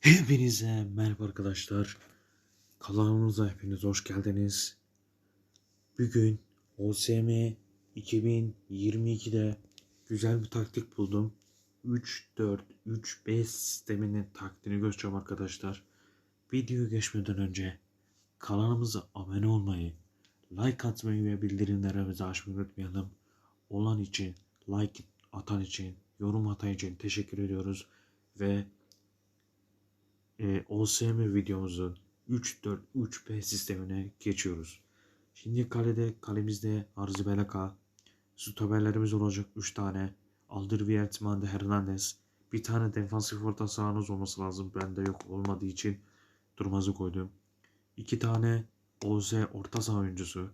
Hepinize merhaba arkadaşlar. Kanalımıza hepiniz hoş geldiniz. Bugün OSM 2022'de güzel bir taktik buldum. 3-4-3-5 sisteminin taktiğini göstereceğim arkadaşlar. Videoya geçmeden önce kanalımıza abone olmayı, like atmayı ve bildirimlerimizi açmayı unutmayalım. Olan için, like atan için, yorum atan için teşekkür ediyoruz. Ve e, OSM videomuzun 3-4-3-5 sistemine geçiyoruz. Şimdi kalede kalemizde Arzi Belaka, stoperlerimiz olacak 3 tane. Alderweireld, Hernandez. Bir tane defansif orta sahanız olması lazım. Bende yok olmadığı için durmazı koydum. 2 tane OZ orta saha oyuncusu.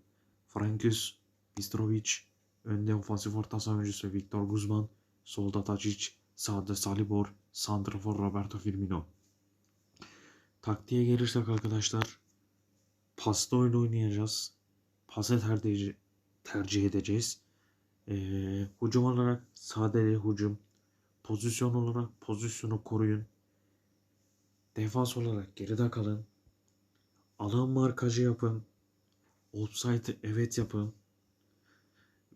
Frankus, Bistrovic. Önde ofansif orta saha oyuncusu Victor Guzman. Solda Tacic. Sağda Salibor. Santrafor Roberto Firmino. Taktiğe gelirsek arkadaşlar pasta oyunu oynayacağız. Pası tercih, tercih edeceğiz. Ee, hücum olarak sadeli hücum. Pozisyon olarak pozisyonu koruyun. Defans olarak geride kalın. Alan markajı yapın. Offside evet yapın.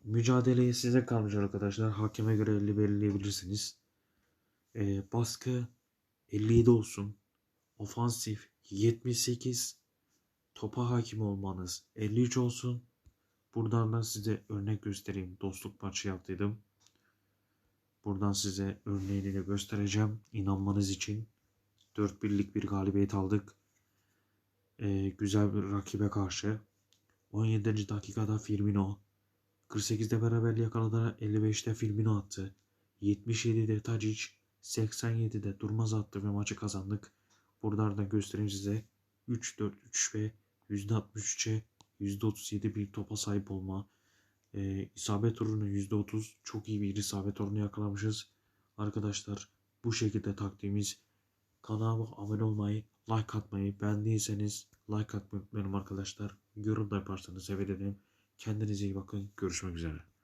Mücadeleye size kalmış arkadaşlar. Hakeme göre 50 belirleyebilirsiniz. Ee, baskı 57 olsun ofansif 78 topa hakim olmanız 53 olsun. Buradan da size örnek göstereyim. Dostluk maçı yaptıydım. Buradan size örneğini de göstereceğim. İnanmanız için. 4 birlik bir galibiyet aldık. Ee, güzel bir rakibe karşı. 17. dakikada Firmino. 48'de beraber yakaladı. 55'te Firmino attı. 77'de Tacic. 87'de Durmaz attı ve maçı kazandık. Buradan da göstereyim size. 3-4-3 ve %63'e %37 bir topa sahip olma. Ee, isabet oranı %30. Çok iyi bir isabet oranı yakalamışız. Arkadaşlar bu şekilde taktiğimiz. Kanalıma abone olmayı, like atmayı, beğendiyseniz like atmayı unutmayın arkadaşlar. Yorum da yaparsanız sevinirim. Kendinize iyi bakın. Görüşmek üzere.